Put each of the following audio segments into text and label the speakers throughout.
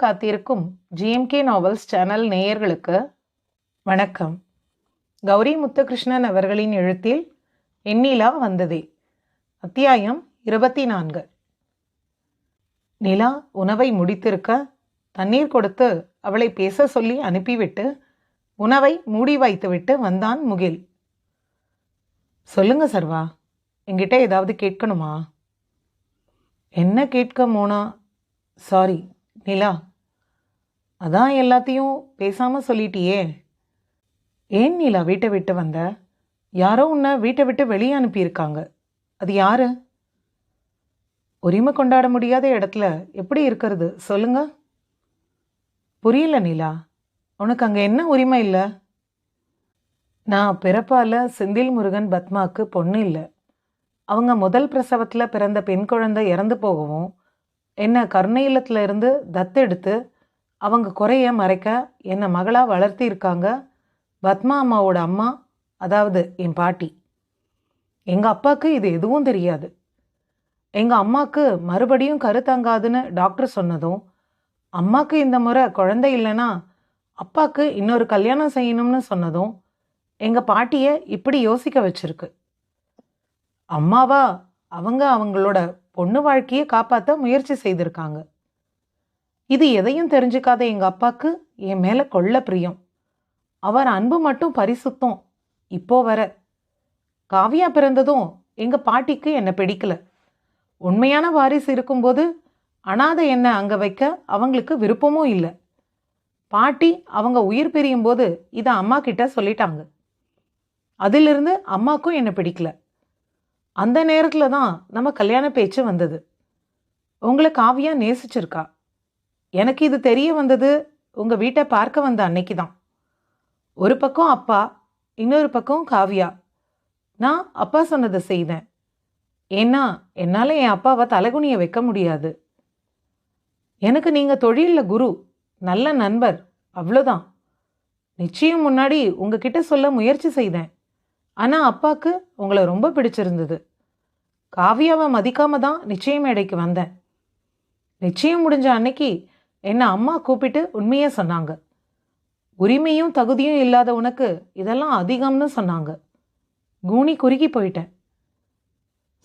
Speaker 1: காத்திருக்கும் GMK novels channel நேயர்களுக்கு வணக்கம். கௌரி முத்துகிருஷ்ணன் அவர்களின் எழுத்தில் எண்ணிலா வந்ததே. அத்தியாயம் இருபத்தி நான்கு நிலா உணவை முடித்திருக்க தண்ணீர் கொடுத்து அவளை பேச சொல்லி அனுப்பிவிட்டு உணவை மூடி வைத்துவிட்டு வந்தான் முகில். சொல்லுங்க சர்வா என்கிட்ட ஏதாவது கேட்கணுமா? என்ன கேட்க மோனா? சாரி நிலா. அதான் எல்லாத்தையும் பேசாமல் சொல்லிட்டியே. ஏன் நிலா வீட்டை விட்டு வந்த? யாரோ உன்னை வீட்டை விட்டு வெளியே அனுப்பியிருக்காங்க. அது யாரு? உரிமை கொண்டாட முடியாத இடத்துல எப்படி இருக்கிறது? சொல்லுங்க. புரியல நிலா. உனக்கு அங்கே என்ன உரிமை இல்லை? நான் பிறப்பால் செந்தில் முருகன் பத்மாவுக்கு பொண்ணு இல்லை. அவங்க முதல் பிரசவத்தில் பிறந்த பெண் குழந்தை இறந்து போகவும் என்னை கருணை இல்லத்துல இருந்து தத்தெடுத்து அவங்க குறைய மறைக்க என்னை மகளாக வளர்த்திருக்காங்க. பத்மா அம்மாவோட அம்மா அதாவது என் பாட்டி. எங்கள் அப்பாவுக்கு இது எதுவும் தெரியாது. எங்கள் அம்மாவுக்கு மறுபடியும் கருத்தங்காதுன்னு டாக்டர் சொன்னதும் அம்மாவுக்கு இந்த முறை குழந்தை இல்லைன்னா அப்பாவுக்கு இன்னொரு கல்யாணம் செய்யணும்னு சொன்னதும் எங்கள் பாட்டியை இப்படி யோசிக்க வச்சிருக்கு. அம்மாவா அவங்க அவங்களோட பொண்ணு வாழ்க்கையை காப்பாற்ற முயற்சி செய்திருக்காங்க. இது எதையும் தெரிஞ்சுக்காத எங்கள் அப்பாவுக்கு என் மேலே கொள்ள பிரியம். அவர் அன்பு மட்டும் பரிசுத்தம். இப்போ வர. காவியா பிறந்ததும் எங்கள் பாட்டிக்கு என்னை பிடிக்கல. உண்மையான வாரிசு இருக்கும்போது அனாதை என்ன அங்கே வைக்க அவங்களுக்கு விருப்பமும் இல்லை. பாட்டி அவங்க உயிர் பிரியும் போது இதை அம்மா கிட்ட சொல்லிட்டாங்க. அதிலிருந்து அம்மாக்கும் என்னை பிடிக்கல. அந்த நேரத்தில் தான் நம்ம கல்யாண பேச்சு வந்தது. உங்களை காவியா நேசிச்சிருக்கா. எனக்கு இது தெரிய வந்தது உங்கள் வீட்டை பார்க்க வந்த அன்னைக்கு தான். ஒரு பக்கம் அப்பா இன்னொரு பக்கம் காவியா. நான் அப்பா சொன்னதை செய்தேன். ஏன்னா என்னால் என் அப்பாவை தலைகுனிய வைக்க முடியாது. எனக்கு நீங்கள் தொழிலில் குரு நல்ல நண்பர் அவ்வளோதான் நிச்சயம் முன்னாடி உங்ககிட்ட சொல்ல முயற்சி செய்தேன். ஆனால் அப்பாவுக்கு உங்களை ரொம்ப பிடிச்சிருந்தது. காவியாவை மதிக்காம தான் நிச்சயம் மேடைக்கு வந்தேன். நிச்சயம் முடிஞ்ச அன்னைக்கு என்னை அம்மா கூப்பிட்டு உண்மையே சொன்னாங்க. உரிமையும் தகுதியும் இல்லாத உனக்கு இதெல்லாம் அதிகம்னு சொன்னாங்க. கூனி குறுகி போயிட்டேன்.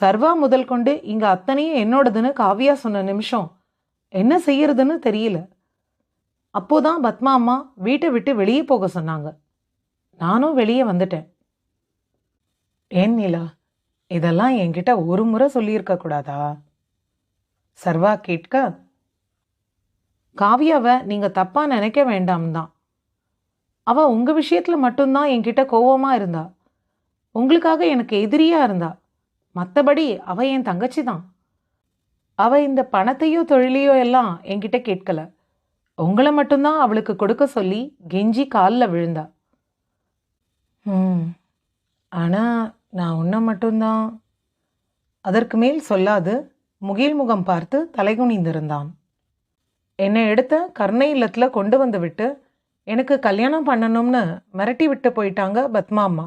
Speaker 1: சர்வா முதல் கொண்டு இங்கே அத்தனையும் என்னோடதுன்னு காவியா சொன்ன நிமிஷம் என்ன செய்யறதுன்னு தெரியல. அப்போதான் பத்மா அம்மா வீட்டை விட்டு வெளியே போக சொன்னாங்க. நானும் வெளியே வந்துட்டேன். ஏன் நிலா இதெல்லாம் என்கிட்ட ஒரு முறை சொல்லியிருக்க கூடாதா? சர்வா கேட்க காவியாவை நீங்கள் தப்பாக நினைக்க வேண்டாம் தான் அவள் உங்கள் விஷயத்தில் மட்டும்தான் என்கிட்ட கோவமாக இருந்தா. உங்களுக்காக எனக்கு எதிரியாக இருந்தா. மற்றபடி அவள் என் தங்கச்சி தான் அவள் இந்த பணத்தையோ தொழிலையோ எல்லாம் என்கிட்ட கேட்கல. உங்களை மட்டும்தான் அவளுக்கு கொடுக்க சொல்லி கெஞ்சி காலில் விழுந்தா. ம் ஆனால் நான் உன்னை மட்டும்தான். அதற்கு மேல் சொல்லாது முகில் முகம் பார்த்து தலைகுனிந்திருந்தான் என்னை எடுத்த கருணை இல்லத்தில் கொண்டு வந்து விட்டு எனக்கு கல்யாணம் பண்ணணும்னு மிரட்டி விட்டு போயிட்டாங்க பத்மா அம்மா.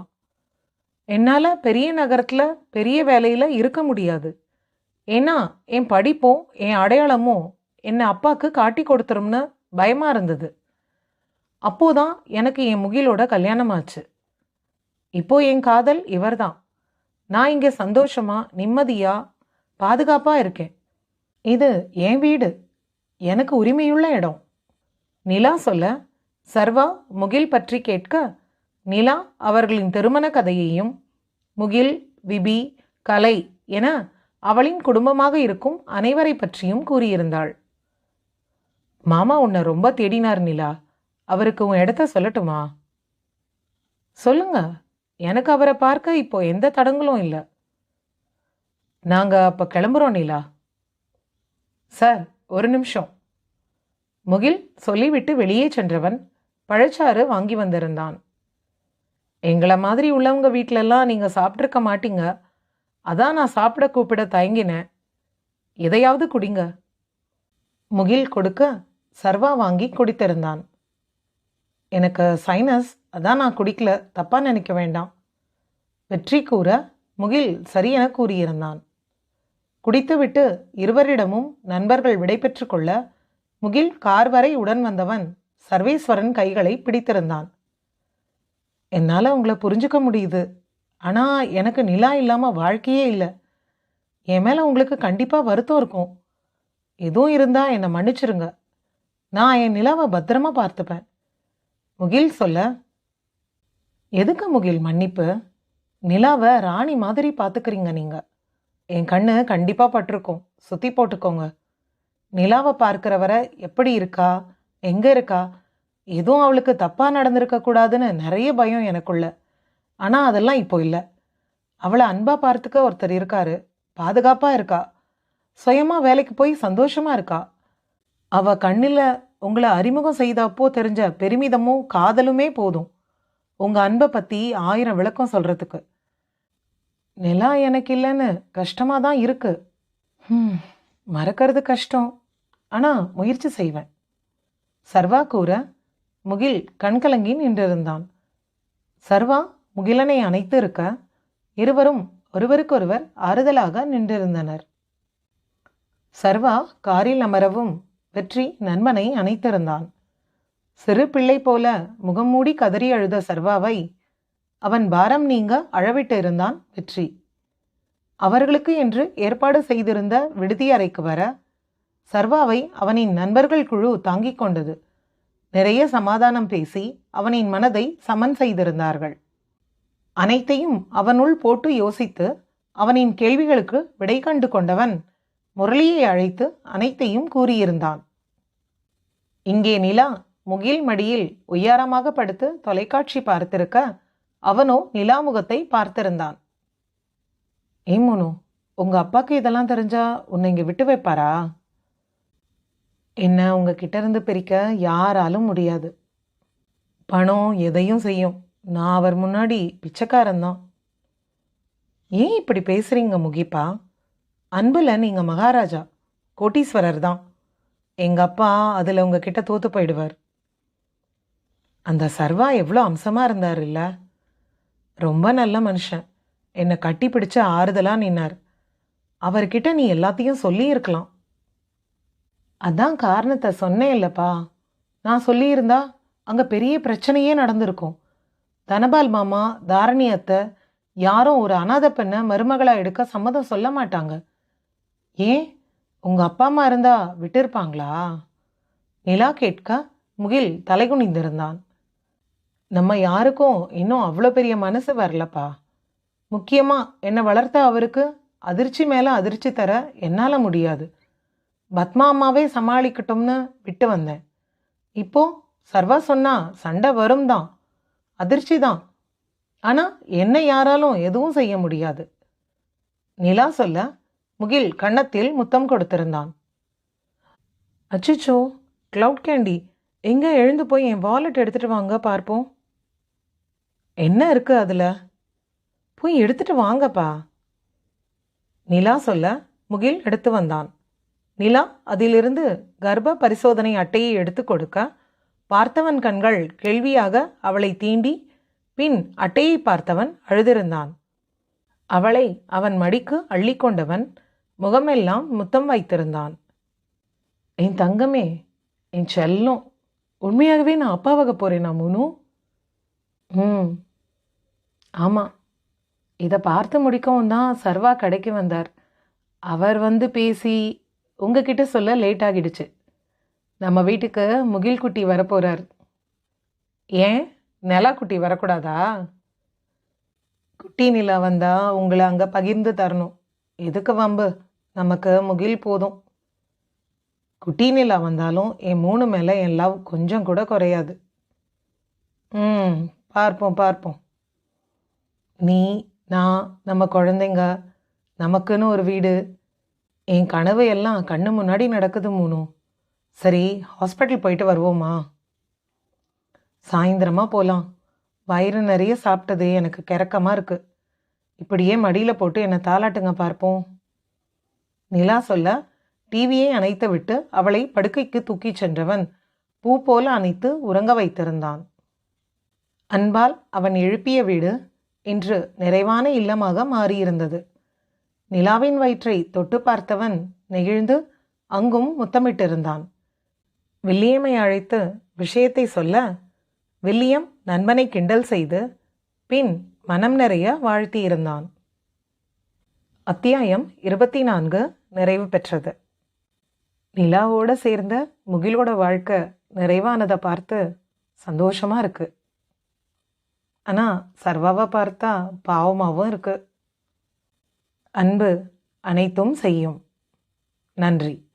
Speaker 1: என்னால் பெரிய நகரத்தில் பெரிய வேலையில் இருக்க முடியாது. ஏன்னா என் படிப்பும் என் அடையாளமும் என்னை அப்பாவுக்கு காட்டி கொடுத்துரும்னு பயமாக இருந்தது. அப்போதான் எனக்கு என் முகிலோட கல்யாணம் ஆச்சு. இப்போ என் காதல் இவர்தான். நான் இங்கே சந்தோஷமா நிம்மதியாக பாதுகாப்பாக இருக்கேன். இது என் வீடு. எனக்கு உரிமையுள்ள இடம். நிலா சொல்ல சர்வா முகில் பற்றி கேட்க நிலா அவர்களின் திருமண கதையையும் முகில் விபி கலை என அவளின் குடும்பமாக இருக்கும் அனைவரை பற்றியும் கூறியிருந்தாள். மாமா உன்னை ரொம்ப தேடினார் நிலா. அவருக்கு உன் இடத்த சொல்லட்டுமா? சொல்லுங்க. எனக்கு அவரை பார்க்க இப்போ எந்த தடங்களும் இல்லை. நாங்கள் அப்போ கிளம்புறோம் நிலா. சார் ஒரு நிமிஷம். முகில் சொல்லிவிட்டு வெளியே சென்றவன் பழச்சாறு வாங்கி வந்திருந்தான். எங்களை மாதிரி உள்ளவங்க வீட்டிலெல்லாம் நீங்கள் சாப்பிட்ருக்க மாட்டீங்க. அதான் நான் சாப்பிட கூப்பிட தயங்கினேன். எதையாவது குடிங்க. முகில் கொடுக்க சர்வா வாங்கி குடித்திருந்தான். எனக்கு சைனஸ் அதான் நான் குடிக்கல. தப்பாக நினைக்க வேண்டாம். வெற்றி கூற முகில் சரியென கூறியிருந்தான். குடித்துவிட்டு இருவரிடமும் நண்பர்கள் விடைபெற்று கொள்ள முகில் கார் வரை உடன் வந்தவன் சர்வேஸ்வரன் கைகளை பிடித்திருந்தான். என்னால் உங்களை புரிஞ்சுக்க முடியுது. ஆனால் எனக்கு நிலா இல்லாமல் வாழ்க்கையே இல்லை. என் மேலே உங்களுக்கு கண்டிப்பாக வருத்தம் இருக்கும். எதுவும் இருந்தால் என்னை மன்னிச்சிருங்க. நான் என் நிலாவை பத்திரமா பார்த்துப்பேன். முகில் சொல்ல எதுக்கு முகில் மன்னிப்பு? நிலாவை ராணி மாதிரி பார்த்துக்கிறீங்க நீங்கள் என் கண்ணு கண்டிப்பாக பட்டிருக்கும். சுற்றி போட்டுக்கோங்க. நிலாவை பார்க்குறவரை எப்படி இருக்கா? எங்கே இருக்கா? எதுவும் அவளுக்கு தப்பாக நடந்திருக்கக்கூடாதுன்னு நிறைய பயம் எனக்குள்ள. ஆனால் அதெல்லாம் இப்போ இல்லை. அவளை அன்பாக பார்த்துக்க ஒருத்தர் இருக்காரு. பாதுகாப்பாக இருக்கா? சுயமாக வேலைக்கு போய் சந்தோஷமாக இருக்கா? அவள் கண்ணில் உங்களை அறிமுகம் செய்தப்போ தெரிஞ்ச பெருமிதமும் காதலுமே போதும். உங்கள் அன்பை பற்றி ஆயிரம் விளக்கம் சொல்கிறதுக்கு நிலா எனக்கு இல்லைன்னு கஷ்டமாக தான் இருக்கு. மறக்கிறது கஷ்டம். ஆனால் முயற்சி செய்வேன். சர்வா கூற முகில் கண்கலங்கி நின்றிருந்தான். சர்வா முகிலனை அணைத்து இருக்க இருவரும் ஒருவருக்கொருவர் ஆறுதலாக நின்றிருந்தனர். சர்வா காரில் அமரவும் வெற்றி நண்பனை அணைத்திருந்தான். சிறு பிள்ளை போல முகம் மூடி கதறி அழுத சர்வாவை அவன் பாரம் நீங்க அழவிட்டு இருந்தான் வெற்றி. அவர்களுக்கு என்று ஏற்பாடு செய்திருந்த விடுதி அறைக்கு வர சர்வாவை அவனின் நண்பர்கள் குழு தாங்கிக் கொண்டது. நிறைய சமாதானம் பேசி அவனின் மனதை சமன் செய்திருந்தார்கள். அனைத்தையும் அவனுள் போட்டு யோசித்து அவனின் கேள்விகளுக்கு விடை கண்டு கொண்டவன் முரளியை அழைத்து அனைத்தையும் கூறியிருந்தான். இங்கே நிலா முகில் மடியில் உய்யாரமாக படுத்து தொலைக்காட்சி பார்த்திருக்க அவனோ நிலா முகத்தை பார்த்திருந்தான். ஏ மோனு உங்க அப்பாக்கு இதெல்லாம் தெரிஞ்சா உன்னை இங்க விட்டு வைப்பாரா? என்ன உங்ககிட்ட இருந்து பிரிக்க யாராலும் முடியாது. பணம் எதையும் செய்யும். நான் அவர் முன்னாடி பிச்சைக்காரன்தான். ஏன் இப்படி பேசுறீங்க முகிப்பா? அன்புல நீங்க மகாராஜா கோட்டீஸ்வரர் தான். எங்க அப்பா அதுல உங்ககிட்ட தோத்து போயிடுவார். அந்த சர்வா எவ்வளோ அம்சமா இருந்தார் இல்லை ரொம்ப நல்ல மனுஷன். என்னை கட்டி பிடிச்ச ஆறுதலாக நின்னார். அவர்கிட்ட நீ எல்லாத்தையும் சொல்லியிருக்கலாம். அதான் காரணத்தை சொன்னேன் இல்லப்பா நான் சொல்லியிருந்தா அங்கே பெரிய பிரச்சனையே நடந்திருக்கும். தனபால் மாமா தாரணி அத்தை யாரும் ஒரு அனாதை பெண்ணை மருமகளாக எடுக்க சம்மதம் சொல்ல மாட்டாங்க. ஏன்? உங்கள் அப்பா அம்மா இருந்தா விட்டிருப்பாங்களா? நிலா கேட்க முகில் தலைகுனிந்திருந்தான். நம்ம யாருக்கும் இன்னும் அவ்வளோ பெரிய மனசு வரலப்பா. முக்கியமாக என்னை வளர்த்த அவருக்கு அதிர்ச்சி மேலே அதிர்ச்சி தர என்னால் முடியாது. பத்மா அம்மாவே சமாளிக்கட்டும்னு விட்டு வந்தேன். இப்போ சர்வா சொன்னா சண்டை வரும் தான். அதிர்ச்சி தான். ஆனால் என்னை யாராலும் எதுவும் செய்ய முடியாது. நிலா சொல்ல முகில் கன்னத்தில் முத்தம் கொடுத்திருந்தான். அச்சுச்சோ க்ளவுட் கேண்டி எங்கே எழுந்து போய் என் வாலெட் எடுத்துகிட்டு வாங்க பார்ப்போம். என்ன இருக்கு அதில்? போய் எடுத்துட்டு வாங்கப்பா. நிலா சொல்ல முகில் எடுத்து வந்தான். நிலா அதிலிருந்து கர்ப்ப பரிசோதனை அட்டையை எடுத்து கொடுக்க பார்த்தவன் கண்கள் கேள்வியாக அவளை தீண்டி பின் அட்டையை பார்த்தவன் அழுதிருந்தான். அவளை அவன் மடிக்கு அள்ளிக்கொண்டவன் முகமெல்லாம் முத்தம் வைத்திருந்தான். என் தங்கமே என் செல்லம் உண்மையாகவே நான் அப்பாவாக நான் முனு? ம். ஆமாம் இதை பார்த்து முடிக்கவும் தான் சர்வா கடைக்கு வந்தார். அவர் வந்து பேசி உங்ககிட்ட சொல்ல லேட் ஆகிடுச்சு. நம்ம வீட்டுக்கு முகில் குட்டி வரப்போகிறார் ஏன்? நிலா குட்டி வரக்கூடாதா? குட்டி நிலா வந்தால் உங்களை அங்கே பகிர்ந்து தரணும். எதுக்கு வம்பு? நமக்கு முகில் போதும். குட்டி நிலா வந்தாலும் என் மூணு மேலே என் லவ் கொஞ்சம் கூட குறையாது. ம் பார்ப்போம் பார்ப்போம். நீ நான் நம்ம குழந்தைங்க நமக்குன்னு ஒரு வீடு. என் கனவு எல்லாம் கண்ணு முன்னாடி நடக்குது மூணு சரி ஹாஸ்பிட்டல் போயிட்டு வருவோமா? சாயந்தரமாக போகலாம் வயிறு நிறைய சாப்பிட்டது எனக்கு கிறக்கமாக இருக்குது இப்படியே மடியில் போட்டு என்னை தாலாட்டுங்க பார்ப்போம். நிலா சொல்ல டிவியை அணைத்து விட்டு அவளை படுக்கைக்கு தூக்கிச் சென்றவன். பூ போல அணைத்து உறங்க வைத்திருந்தான். அன்பால் அவன் எழுப்பிய வீடு இன்று நிறைவான இல்லமாக மாறியிருந்தது. நிலாவின் வயிற்றை தொட்டு பார்த்தவன் நெகிழ்ந்து அங்கும் முத்தமிட்டிருந்தான். வில்லியமை அழைத்து விஷயத்தை சொல்ல வில்லியம் நண்பனை கிண்டல் செய்து பின் மனம் நிறைய வாழ்த்தியிருந்தான். அத்தியாயம் இருபத்தி நான்கு நிறைவு பெற்றது. நிலாவோட சேர்ந்த முகிலோட வாழ்க்கை நிறைவானதை பார்த்து சந்தோஷமாக இருக்குது ஆனால் சர்வாவை பார்த்தா பாவமாகவும் இருக்கு. அன்பு அனைத்தும் செய்யும். நன்றி.